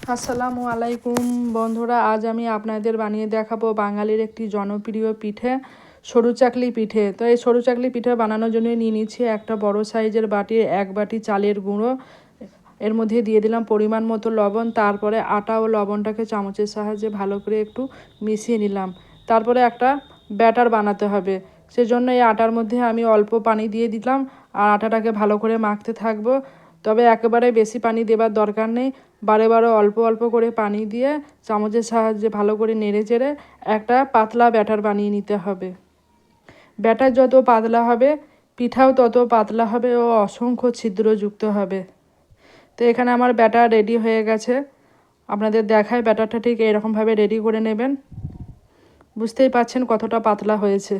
আসসালামু আলাইকুম। বন্ধুরা, আজ আমি আপনাদের বানিয়ে দেখাবো বাঙালির একটি জনপ্রিয় পিঠে, সরু চাকলি পিঠে। তো এই সরু চাকলি পিঠে বানানোর জন্য নিয়ে নিচ্ছি একটা বড় সাইজের বাটি, এক বাটি চালের গুঁড়ো। এর মধ্যে দিয়ে দিলাম পরিমাণ মতো লবণ, তারপরে আটা ও লবণটাকে চামচের সাহায্যে ভালো করে একটু মিশিয়ে নিলাম। তারপরে একটা ব্যাটার বানাতে হবে। সেজন্য এই আটার মধ্যে আমি অল্প পানি দিয়ে দিলাম আর আটাটাকে ভালো করে মাখতে থাকব। তবে একেবারে বেশি পানি দেবার দরকার নেই। বারে বারে অল্প অল্প করে পানি দিয়ে চামচের সাহায্যে ভালো করে নেড়ে চেড়ে একটা পাতলা ব্যাটার বানিয়ে নিতে হবে। ব্যাটার যত পাতলা হবে, পিঠাও তত পাতলা হবে ও অসংখ্য ছিদ্রযুক্ত হবে। তো এখানে আমার ব্যাটার রেডি হয়ে গেছে। আপনাদের দেখায় ব্যাটারটা ঠিক এরকমভাবে রেডি করে নেবেন। বুঝতেই পাচ্ছেন কতটা পাতলা হয়েছে।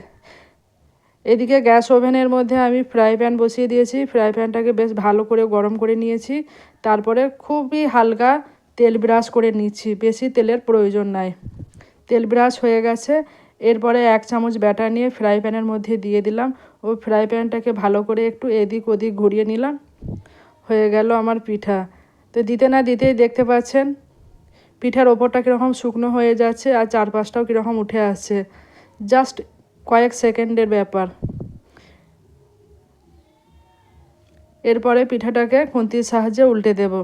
এদিকে গ্যাস ওভেনের মধ্যে আমি ফ্রাই প্যান বসিয়ে দিয়েছি। ফ্রাই প্যানটাকে বেশ ভালো করে গরম করে নিয়েছি। তারপরে খুবই হালকা তেল ব্রাশ করে নিচ্ছি। বেশি তেলের প্রয়োজন নাই। তেল ব্রাশ হয়ে গেছে। এরপরে এক চামচ ব্যাটার নিয়ে ফ্রাই প্যানের মধ্যে দিয়ে দিলাম। ও ফ্রাই প্যানটাকে ভালো করে একটু এদিক ওদিক ঘুরিয়ে নিলাম। হয়ে গেল আমার পিঠা। তো দিতে না দিতেই দেখতে পাচ্ছেন, পিঠার ওপরটা কীরকম শুকনো হয়ে যাচ্ছে আর চারপাশটাও কীরকম উঠে আসছে। জাস্ট কয়েক সেকেন্ডের ব্যাপার। এরপরে পিঠাটাকে খুন্তির সাহায্যে উল্টে দেব।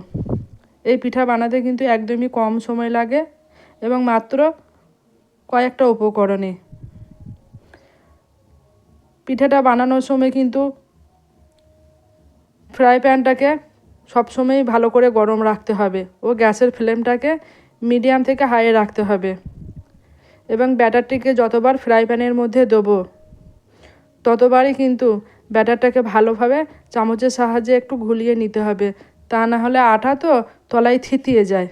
এই পিঠা বানাতে কিন্তু একদমই কম সময় লাগে এবং মাত্র কয়েকটা উপকরণে। পিঠাটা বানানোর সময় কিন্তু ফ্রাই প্যানটাকে সবসময়ই ভালো করে গরম রাখতে হবে ও গ্যাসের ফ্লেমটাকে মিডিয়াম থেকে হাইয়ে রাখতে হবে। এবং ব্যাটারটিকে যতবার ফ্রাই প্যানের মধ্যে দেবো, ততবারই কিন্তু ব্যাটারটাকে ভালোভাবে চামচের সাহায্যে একটু ঘুলিয়ে নিতে হবে। তা না হলে আটা তো তলায় থিতিয়ে যায়।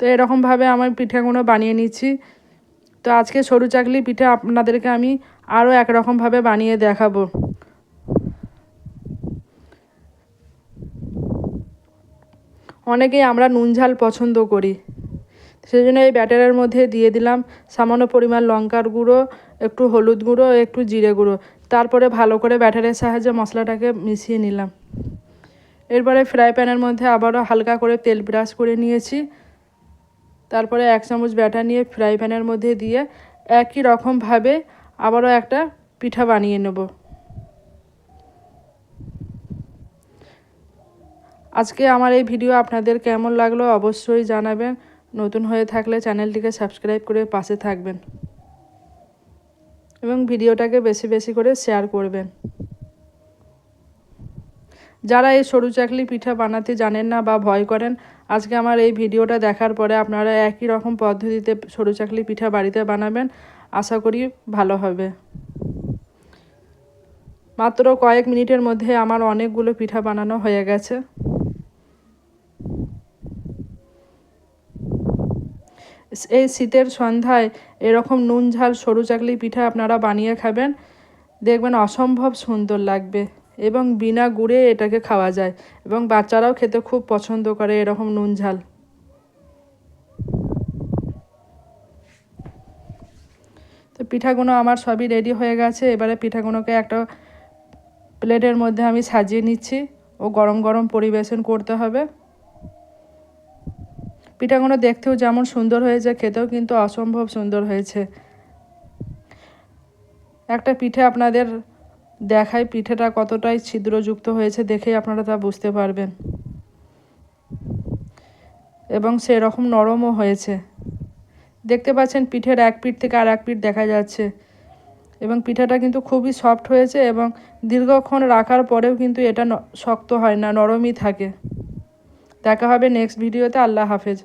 তো এরকমভাবে আমার পিঠেগুলো বানিয়ে নিচ্ছি। তো আজকে সরু চাকলি পিঠে আপনাদেরকে আমি আরও একরকমভাবে বানিয়ে দেখাবো। অনেকেই আমরা নুন ঝাল পছন্দ করি। সেই জন্য এই ব্যাটারের মধ্যে দিয়ে দিলাম সামান্য পরিমাণ লঙ্কার গুঁড়ো, একটু হলুদ গুঁড়ো, একটু জিরে গুঁড়ো। তারপরে ভালো করে ব্যাটারের সাহায্যে মশলাটাকে মিশিয়ে নিলাম। এরপরে ফ্রাই প্যানের মধ্যে আবারও হালকা করে তেল ব্রাশ করে নিয়েছি। তারপরে এক চামচ ব্যাটার নিয়ে ফ্রাই প্যানের মধ্যে দিয়ে একই রকমভাবে আবারও একটা পিঠা বানিয়ে নেব। আজকে আমার এই ভিডিও আপনাদের কেমন লাগল অবশ্যই জানাবেন। নতুন হয়ে থাকলে চ্যানেলটিকে সাবস্ক্রাইব করে পাশে থাকবেন এবং ভিডিওটাকে বেশি বেশি করে শেয়ার করবেন। যারা এই সরু চাকলি পিঠা বানাতে জানেন না বা ভয় করেন, আজকে আমার এই ভিডিওটা দেখার পরে আপনারা একই রকম পদ্ধতিতে সরু চাকলি পিঠা বাড়িতে বানাবেন, আশা করি ভালো হবে। মাত্র কয়েক মিনিটের মধ্যে আমার অনেকগুলো পিঠা বানানো হয়ে গেছে। এই শীতের সন্ধ্যায় এরকম নুন, ঝাল, সরু চাকলি পিঠা আপনারা বানিয়ে খাবেন। দেখবেন অসম্ভব সুন্দর লাগবে এবং বিনা গুড়ে এটাকে খাওয়া যায় এবং বাচ্চারাও খেতে খুব পছন্দ করে এরকম নুন, ঝাল। তো পিঠাগুলো আমার সবই রেডি হয়ে গেছে। এবারে পিঠাগুলোকে একটা প্লেটের মধ্যে আমি সাজিয়ে নিচ্ছি। ও গরম গরম পরিবেশন করতে হবে। পিঠাগুলো দেখতেও যেমন সুন্দর হয়েছে, খেতেও কিন্তু অসম্ভব সুন্দর হয়েছে। একটা পিঠে আপনাদের দেখায় পিঠেটা কতটাই ছিদ্রযুক্ত হয়েছে দেখেই আপনারা তা বুঝতে পারবেন। এবং সেরকম নরমও হয়েছে। দেখতে পাচ্ছেন পিঠের এক পিঠ থেকে আর এক পিঠ দেখা যাচ্ছে। এবং পিঠাটা কিন্তু খুবই সফট হয়েছে এবং দীর্ঘক্ষণ রাখার পরেও কিন্তু এটা শক্ত হয় না, নরমই থাকে। দেখা হবে নেক্সট ভিডিওতে আল্লাহ হাফেজ।